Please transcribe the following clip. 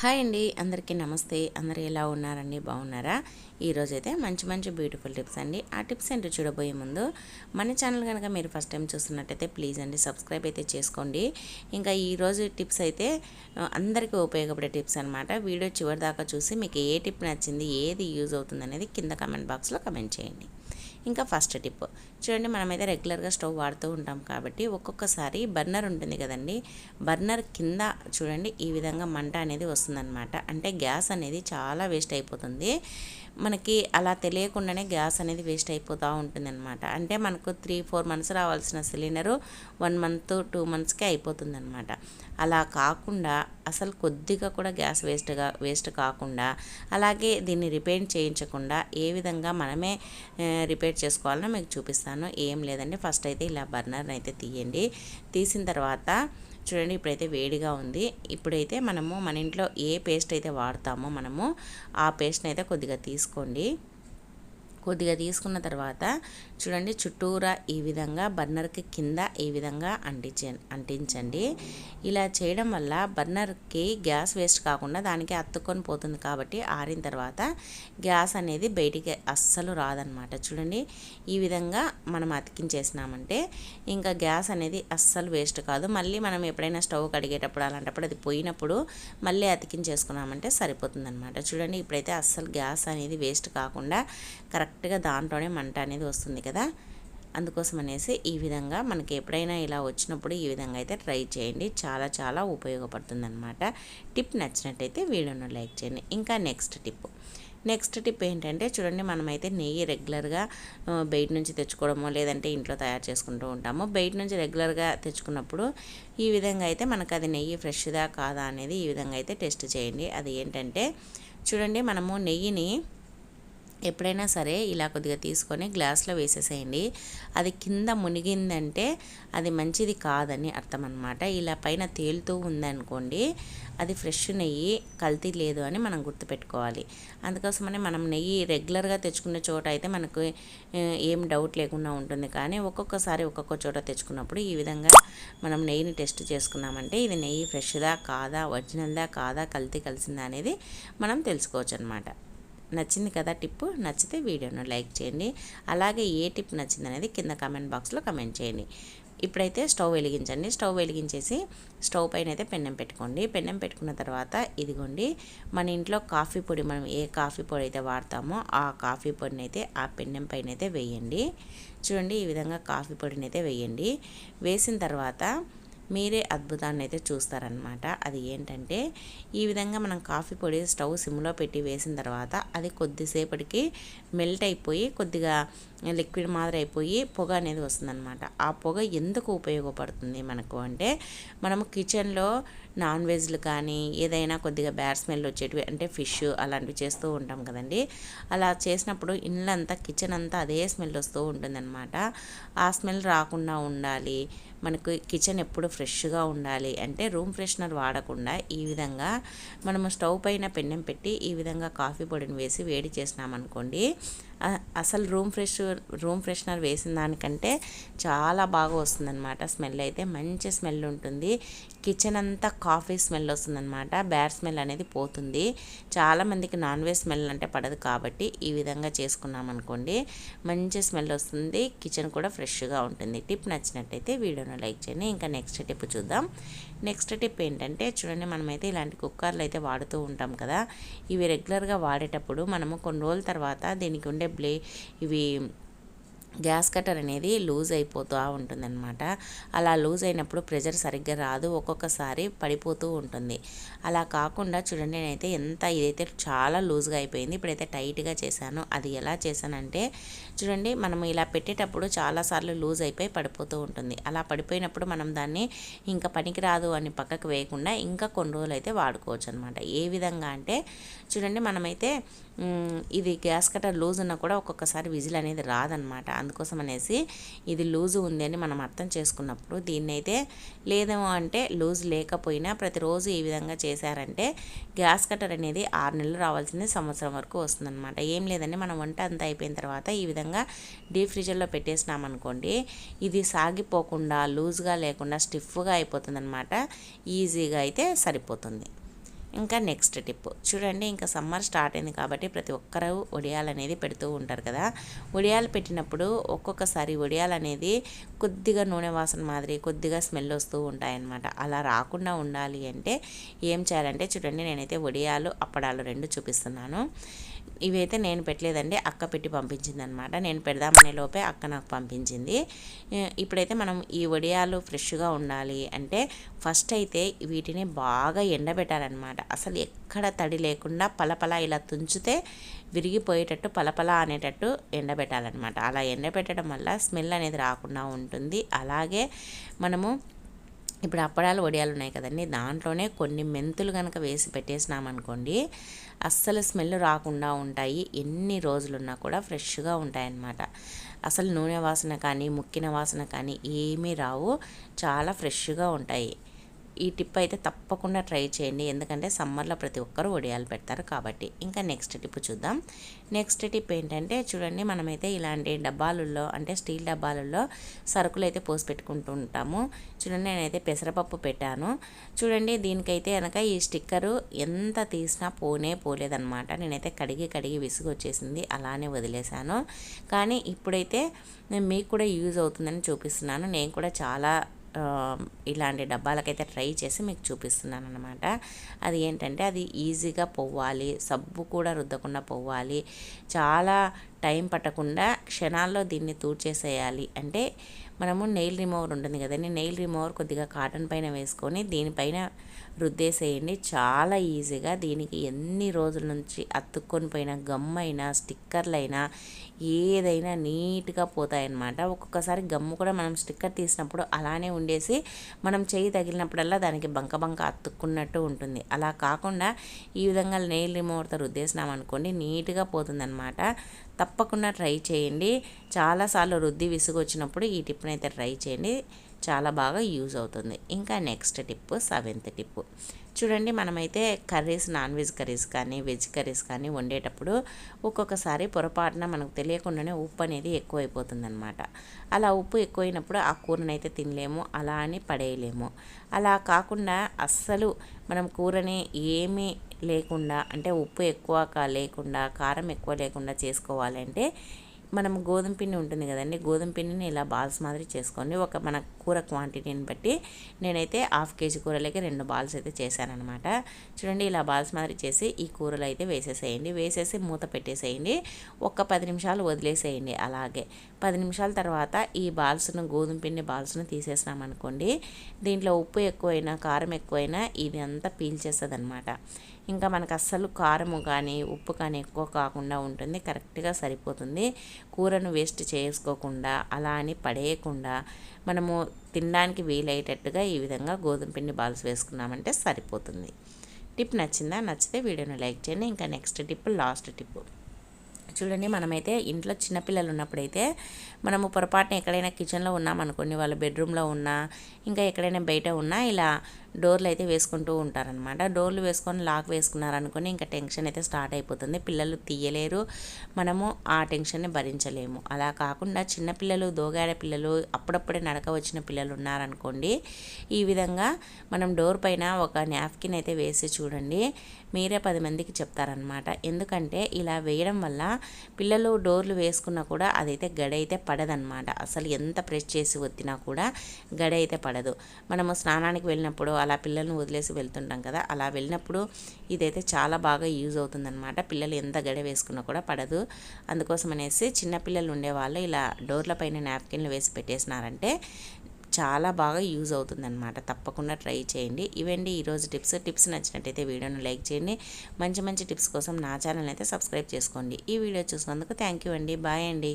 Hi అండి అందరికీ నమస్తే. అందరు ఎలా ఉన్నారండి? బాగున్నారా? ఈరోజు అయితే మంచి మంచి బ్యూటిఫుల్ టిప్స్ అండి. ఆ టిప్స్ ఏంటో చూడబోయే ముందు మన ఛానల్ కనుక మీరు ఫస్ట్ టైం చూస్తున్నట్టయితే ప్లీజ్ అండి సబ్స్క్రైబ్ అయితే చేసుకోండి. ఇంకా ఈరోజు టిప్స్ అయితే అందరికీ ఉపయోగపడే టిప్స్ అనమాట వీడియో చివరి దాకా చూసి మీకు ఏ టిప్ నచ్చింది ఏది యూజ్ అవుతుంది అనేది కింద కమెంట్ బాక్స్లో కమెంట్ చేయండి. ఇంకా ఫస్ట్ టిప్. చూడండి మనమైతే రెగ్యులర్గా స్టవ్ వాడుతూ ఉంటాం కాబట్టి ఒక్కొక్కసారి బర్నర్ ఉంటుంది కదండి. బర్నర్ కింద చూడండి ఈ విధంగా మంట అనేది వస్తుందన్నమాట. అంటే గ్యాస్ అనేది చాలా వేస్ట్ అయిపోతుంది. మనకి అలా తెలియకుండానే గ్యాస్ అనేది వేస్ట్ అయిపోతూ ఉంటుంది అనమాట అంటే మనకు త్రీ ఫోర్ మంత్స్ రావాల్సిన సిలిండరు వన్ మంత్ టూ మంత్స్కి అయిపోతుంది అనమాట అలా కాకుండా అసలు కొద్దిగా కూడా గ్యాస్ వేస్ట్గా వేస్ట్ కాకుండా అలాగే దీన్ని రిపేర్ చేయించకుండా ఏ విధంగా మనమే రిపేర్ చేసుకోవాలో మీకు చూపిస్తాను. ఏం లేదండి. ఫస్ట్ అయితే ఇలా బర్నర్ని అయితే తీయండి. తీసిన తర్వాత చూడండి ఇప్పుడైతే వేడిగా ఉంది. ఇప్పుడైతే మనము మన ఇంట్లో ఏ పేస్ట్ అయితే వాడతామో మనము ఆ పేస్ట్ని అయితే కొద్దిగా తీసుకోండి. కొద్దిగా తీసుకున్న తర్వాత చూడండి చుట్టూరా ఈ విధంగా బర్నర్కి కింద ఈ విధంగా అంటించ అంటించండి. ఇలా చేయడం వల్ల బర్నర్కి గ్యాస్ వేస్ట్ కాకుండా దానికి అత్తుకొని పోతుంది కాబట్టి ఆరిన తర్వాత గ్యాస్ అనేది బయటికి అస్సలు రాదనమాట చూడండి ఈ విధంగా మనం అతికించేసినామంటే ఇంకా గ్యాస్ అనేది అస్సలు వేస్ట్ కాదు. మళ్ళీ మనం ఎప్పుడైనా స్టవ్ కడిగేటప్పుడు అలాంటప్పుడు అది పోయినప్పుడు మళ్ళీ అతికించేసుకున్నామంటే సరిపోతుందనమాట చూడండి ఇప్పుడైతే అస్సలు గ్యాస్ అనేది వేస్ట్ కాకుండా కరెక్ట్గా దాంట్లోనే మంట అనేది వస్తుంది కదా. అందుకోసం అనేసి ఈ విధంగా మనకి ఎప్పుడైనా ఇలా వచ్చినప్పుడు ఈ విధంగా అయితే ట్రై చేయండి. చాలా చాలా ఉపయోగపడుతుంది అనమాట టిప్ నచ్చినట్టయితే వీడియోను లైక్ చేయండి. ఇంకా నెక్స్ట్ టిప్. నెక్స్ట్ టిప్ ఏంటంటే చూడండి మనమైతే నెయ్యి రెగ్యులర్గా బయట నుంచి తెచ్చుకోవడమో లేదంటే ఇంట్లో తయారు చేసుకుంటూ ఉంటాము బయట నుంచి రెగ్యులర్గా తెచ్చుకున్నప్పుడు ఈ విధంగా అయితే మనకు అది నెయ్యి ఫ్రెష్దా కాదా అనేది ఈ విధంగా అయితే టెస్ట్ చేయండి. అది ఏంటంటే చూడండి మనము నెయ్యిని ఎప్పుడైనా సరే ఇలా కొద్దిగా తీసుకొని గ్లాస్లో వేసేసేయండి. అది కింద మునిగిందంటే అది మంచిది కాదని అర్థం అనమాట ఇలా పైన తేలుతూ ఉందనుకోండి అది ఫ్రెష్ నెయ్యి కల్తీ లేదు అని మనం గుర్తుపెట్టుకోవాలి. అందుకోసమనే మనం నెయ్యి రెగ్యులర్గా తెచ్చుకునే చోట అయితే మనకు ఏం డౌట్ లేకుండా ఉంటుంది. కానీ ఒక్కొక్కసారి ఒక్కొక్క చోట తెచ్చుకున్నప్పుడు ఈ విధంగా మనం నెయ్యిని టెస్ట్ చేసుకున్నామంటే ఇది నెయ్యి ఫ్రెష్దా కాదా ఒరిజినల్దా కాదా కల్తీ కలిసిందా అనేది మనం తెలుసుకోవచ్చు అనమాట నచ్చింది కదా టిప్పు నచ్చితే వీడియోను లైక్ చేయండి. అలాగే ఏ టిప్ నచ్చింది అనేది కింద కామెంట్ బాక్స్లో కమెంట్ చేయండి. ఇప్పుడైతే స్టవ్ వెలిగించండి. స్టవ్ వెలిగించేసి స్టవ్ పైన అయితే పెన్నం పెట్టుకోండి. పెన్నం పెట్టుకున్న తర్వాత ఇదిగోండి మన ఇంట్లో కాఫీ పొడి మనం ఏ కాఫీ పొడి అయితే వాడతామో ఆ కాఫీ పొడిని అయితే ఆ పెన్నం పైన అయితే వేయండి. చూడండి ఈ విధంగా కాఫీ పొడిని అయితే వేయండి. వేసిన తర్వాత మీరే అద్భుతాన్ని అయితే చూస్తారనమాట అది ఏంటంటే ఈ విధంగా మనం కాఫీ పొడి స్టవ్ సిమ్లో పెట్టి వేసిన తర్వాత అది కొద్దిసేపటికి మెల్ట్ అయిపోయి కొద్దిగా లిక్విడ్ మాదిరి అయిపోయి పొగ అనేది వస్తుందన్నమాట. ఆ పొగ ఎందుకు ఉపయోగపడుతుంది మనకు అంటే మనము కిచెన్లో నాన్ వెజ్లు కానీ ఏదైనా కొద్దిగా బ్యాడ్ స్మెల్ వచ్చేటివి అంటే ఫిష్ అలాంటివి చేస్తూ ఉంటాం కదండి. అలా చేసినప్పుడు ఇళ్ళంతా కిచెన్ అంతా అదే స్మెల్ వస్తూ ఉంటుందన్నమాట. ఆ స్మెల్ రాకుండా ఉండాలి మనకు కిచెన్ ఎప్పుడు ఫ్రెష్గా ఉండాలి అంటే రూమ్ ఫ్రెషనర్ వాడకుండా ఈ విధంగా మనము స్టవ్ పైన పెన్నెం పెట్టి ఈ విధంగా కాఫీ పొడిని వేసి వేడి చేసినామనుకోండి అసలు రూమ్ ఫ్రెష్ రూమ్ ఫ్రెషనర్ వేసిన దానికంటే చాలా బాగా వస్తుందన్నమాట స్మెల్ అయితే. మంచి స్మెల్ ఉంటుంది. కిచెన్ అంతా కాఫీ స్మెల్ వస్తుందన్నమాట. బ్యాడ్ స్మెల్ అనేది పోతుంది. చాలామందికి నాన్ వెజ్ స్మెల్ అంటే పడదు కాబట్టి ఈ విధంగా చేసుకున్నామనుకోండి మంచి స్మెల్ వస్తుంది. కిచెన్ కూడా ఫ్రెష్గా ఉంటుంది. టిప్ నచ్చినట్టయితే వీడియో వీడియోను లైక్ చేయండి. ఇంకా నెక్స్ట్ టిప్ చూద్దాం. నెక్స్ట్ టిప్ ఏంటంటే చూడండి మనమైతే ఇలాంటి కుక్కర్లు అయితే వాడుతూ ఉంటాం కదా. ఇవి రెగ్యులర్గా వాడేటప్పుడు మనము కొన్ని రోజుల తర్వాత దీనికి ఉండే బ్లే ఇవి గ్యాస్ కటర్ అనేది లూజ్ అయిపోతూ ఉంటుందన్నమాట. అలా లూజ్ అయినప్పుడు ప్రెజర్ సరిగ్గా రాదు ఒక్కొక్కసారి పడిపోతూ ఉంటుంది. అలా కాకుండా చూడండి నేనైతే ఎంత ఇదైతే చాలా లూజ్గా అయిపోయింది ఇప్పుడైతే టైట్గా చేశాను. అది ఎలా చేశానంటే చూడండి మనం ఇలా పెట్టేటప్పుడు చాలాసార్లు లూజ్ అయిపోయి పడిపోతూ ఉంటుంది. అలా పడిపోయినప్పుడు మనం దాన్ని ఇంకా పనికిరాదు అని పక్కకు వేయకుండా ఇంకా కొన్ని రోజులు అయితే వాడుకోవచ్చు అనమాట ఏ విధంగా అంటే చూడండి మనమైతే ఇది గ్యాస్ కట్టర్ లూజ్ ఉన్నా కూడా ఒక్కొక్కసారి విజిల్ అనేది రాదనమాట. అందుకోసం అనేసి ఇది లూజ్ ఉంది అని మనం అర్థం చేసుకున్నప్పుడు దీన్ని అయితే లేదేమో అంటే లూజ్ లేకపోయినా ప్రతిరోజు ఈ విధంగా చేశారంటే గ్యాస్ కట్టర్ అనేది ఆరు నెలలు రావాల్సింది సంవత్సరం వరకు వస్తుందన్నమాట ఏం లేదండి మనం వంట అంతా అయిపోయిన తర్వాత ఈ విధంగా డీప్ ఫ్రిడ్జ్లో పెట్టేసినామనుకోండి ఇది సాగిపోకుండా లూజ్గా లేకుండా స్టిఫ్గా అయిపోతుందన్నమాట ఈజీగా అయితే సరిపోతుంది. ఇంకా నెక్స్ట్ టిప్ చూడండి ఇంకా సమ్మర్ స్టార్ట్ అయింది కాబట్టి ప్రతి ఒక్కరూ వడియాలు అనేది పెడుతూ ఉంటారు కదా. వడియాలు పెట్టినప్పుడు ఒక్కొక్కసారి వడియాలు అనేది కొద్దిగా నూనె వాసన మాదిరి కొద్దిగా స్మెల్ వస్తూ ఉంటాయన్నమాట. అలా రాకుండా ఉండాలి అంటే ఏం చేయాలంటే చూడండి నేనైతే వడియాలు అప్పడాలు రెండు చూపిస్తున్నాను. ఇవైతే నేను పెట్టలేదండి. అక్క పెట్టి పంపించింది అనమాట నేను పెడదామనే లోపే అక్క నాకు పంపించింది. ఇప్పుడైతే మనం ఈ వడియాలు ఫ్రెష్గా ఉండాలి అంటే ఫస్ట్ అయితే వీటిని బాగా ఎండబెట్టాలన్నమాట. అసలు ఎక్కడ తడి లేకుండా పలపల ఇలా తుంచితే విరిగిపోయేటట్టు పలపల అనేటట్టు ఎండబెట్టాలన్నమాట. అలా ఎండబెట్టడం వల్ల స్మెల్ అనేది రాకుండా ఉంటుంది. అలాగే మనము ఇప్పుడు అప్పడాలు వడియాలు ఉన్నాయి కదండి దాంట్లోనే కొన్ని మెంతులు కనుక వేసి పెట్టేసినామనుకోండి అస్సలు స్మెల్ రాకుండా ఉంటాయి ఎన్ని రోజులున్నా కూడా ఫ్రెష్గా ఉంటాయన్నమాట. అసలు నూనె వాసన కానీ ముక్కిన వాసన కానీ ఏమీ రావు చాలా ఫ్రెష్గా ఉంటాయి. ఈ టిప్ అయితే తప్పకుండా ట్రై చేయండి. ఎందుకంటే సమ్మర్లో ప్రతి ఒక్కరూ వడియాలు పెడతారు కాబట్టి. ఇంకా నెక్స్ట్ టిప్ చూద్దాం. నెక్స్ట్ టిప్ ఏంటంటే చూడండి మనమైతే ఇలాంటి డబ్బాలలో అంటే స్టీల్ డబ్బాలలో సరుకులు అయితే పోసి పెట్టుకుంటూ ఉంటాము. చూడండి నేనైతే పెసరపప్పు పెట్టాను. చూడండి దీనికైతే కనుక ఈ స్టిక్కరు ఎంత తీసినా పోనే పోలేదన్నమాట. నేనైతే కడిగి కడిగి విసుగు వచ్చేసింది అలానే వదిలేశాను. కానీ ఇప్పుడైతే మీకు కూడా యూజ్ అవుతుందని చూపిస్తున్నాను. నేను కూడా చాలా ఇలాంటి డబ్బాలకైతే ట్రై చేసి మీకు చూపిస్తున్నాను అనమాట అది ఏంటంటే అది ఈజీగా పోవాలి సబ్బు కూడా రుద్దకుండా పోవాలి. చాలా టైం పట్టకుండా క్షణాల్లో దీన్ని తూడ్చేసేయాలి. అంటే మనము నెయిల్ రిమూవర్ ఉంటుంది కదండి నెయిల్ రిమూవర్ కొద్దిగా కాటన్ పైన వేసుకొని దీనిపైన రుద్దేసేయండి. చాలా ఈజీగా దీనికి ఎన్ని రోజుల నుంచి అతుక్కొని పోయిన గమ్మైనా స్టిక్కర్లైనా ఏదైనా నీట్గా పోతాయన్నమాట. ఒక్కొక్కసారి గమ్ము కూడా మనం స్టిక్కర్ తీసినప్పుడు అలానే ఉండేసి మనం చేయి తగిలినప్పుడల్లా దానికి బంక బంక అతుక్కున్నట్టు ఉంటుంది. అలా కాకుండా ఈ విధంగా నెయిల్ రిమూవర్తో రుద్దేసినాం అనుకోండి నీట్గా పోతుందన్నమాట. తప్పకుండా ట్రై చేయండి. చాలాసార్లు రుద్ది విసుగు వచ్చినప్పుడు ఈ టిప్ని అయితే ట్రై చేయండి. చాలా బాగా యూజ్ అవుతుంది. ఇంకా నెక్స్ట్ టిప్ సెవెంత్ టిప్. చూడండి మనమైతే కర్రీస్ నాన్ వెజ్ కర్రీస్ కానీ వెజ్ కర్రీస్ కానీ వండేటప్పుడు ఒక్కొక్కసారి పొరపాటున మనకు తెలియకుండానే ఉప్పు అనేది ఎక్కువైపోతుంది అనమాట అలా ఉప్పు ఎక్కువైనప్పుడు ఆ కూరని అయితే తినలేము అలా అని పడేయలేము. అలా కాకుండా అస్సలు మనం కూరని ఏమీ లేకుండా అంటే ఉప్పు ఎక్కువ లేకుండా కారం ఎక్కువ లేకుండా చేసుకోవాలంటే మనం గోధుమ పిండి ఉంటుంది కదండి గోధుమ పిండిని ఇలా బాల్స్ మాదిరి చేసుకోండి. ఒక మన కూర క్వాంటిటీని బట్టి నేనైతే హాఫ్ కేజీ కూరలకి రెండు బాల్స్ అయితే చేశానమాట చూడండి ఇలా బాల్స్ మాదిరి చేసి ఈ కూరలు అయితే వేసేసేయండి. వేసేసి మూత పెట్టేసేయండి. ఒక పది నిమిషాలు వదిలేసేయండి. అలాగే పది నిమిషాల తర్వాత ఈ బాల్స్ను గోధుమ పిండి బాల్స్ను తీసేసినాం అనుకోండి దీంట్లో ఉప్పు ఎక్కువైనా కారం ఎక్కువైనా ఇది అంతా పీల్చేస్తుంది అనమాట ఇంకా మనకు అస్సలు కారము కానీ ఉప్పు కానీ ఎక్కువ కాకుండా ఉంటుంది. కరెక్ట్గా సరిపోతుంది. కూరను వేస్ట్ చేసుకోకుండా అలా అని పడేయకుండా మనము తినడానికి వీలయ్యేటట్టుగా ఈ విధంగా గోధుమ పిండి బాల్స్ వేసుకున్నామంటే సరిపోతుంది. టిప్ నచ్చిందా? నచ్చితే వీడియోని లైక్ చేయండి. ఇంకా నెక్స్ట్ టిప్ లాస్ట్ టిప్. చూడండి మనమైతే ఇంట్లో చిన్నపిల్లలు ఉన్నప్పుడైతే మనము పొరపాటున ఎక్కడైనా కిచెన్లో ఉన్నామనుకోండి వాళ్ళ బెడ్రూమ్లో ఉన్నా ఇంకా ఎక్కడైనా బయట ఉన్నా ఇలా డోర్లు అయితే వేసుకుంటూ ఉంటారనమాట డోర్లు వేసుకొని లాక్ వేసుకున్నారనుకుని ఇంకా టెన్షన్ అయితే స్టార్ట్ అయిపోతుంది. పిల్లలు తీయలేరు. మనము ఆ టెన్షన్ని భరించలేము. అలా కాకుండా చిన్నపిల్లలు దోగాడ పిల్లలు అప్పుడప్పుడే నడక వచ్చిన పిల్లలు ఉన్నారనుకోండి ఈ విధంగా మనం డోర్ పైన ఒక నాప్కిన్ అయితే వేసి చూడండి. మీరే పది మందికి చెప్తారనమాట ఎందుకంటే ఇలా వేయడం వల్ల పిల్లలు డోర్లు వేసుకున్నా కూడా అదైతే గడి అయితే పడదనమాట అసలు ఎంత ప్రెస్ చేసి వత్తినా కూడా గడి అయితే పడదు. మనము స్నానానికి వెళ్ళినప్పుడు అలా పిల్లల్ని వదిలేసి వెళ్తుంటాం కదా. అలా వెళ్ళినప్పుడు ఇదైతే చాలా బాగా యూజ్ అవుతుందన్నమాట. పిల్లలు ఎంత గడ వేసుకున్నా కూడా పడదు. అందుకోసం అనేసి చిన్నపిల్లలు ఉండేవాళ్ళు ఇలా డోర్ల పైన నాప్కిన్లు వేసి పెట్టేసినారంటే చాలా బాగా యూజ్ అవుతుందన్నమాట. తప్పకుండా ట్రై చేయండి. ఇవండి ఈరోజు టిప్స్. టిప్స్ నచ్చినట్టయితే వీడియోను లైక్ చేయండి. మంచి మంచి టిప్స్ కోసం నా ఛానల్ అయితే సబ్స్క్రైబ్ చేసుకోండి. ఈ వీడియో చూసినందుకు థ్యాంక్ యూ అండి. బాయ్ అండి.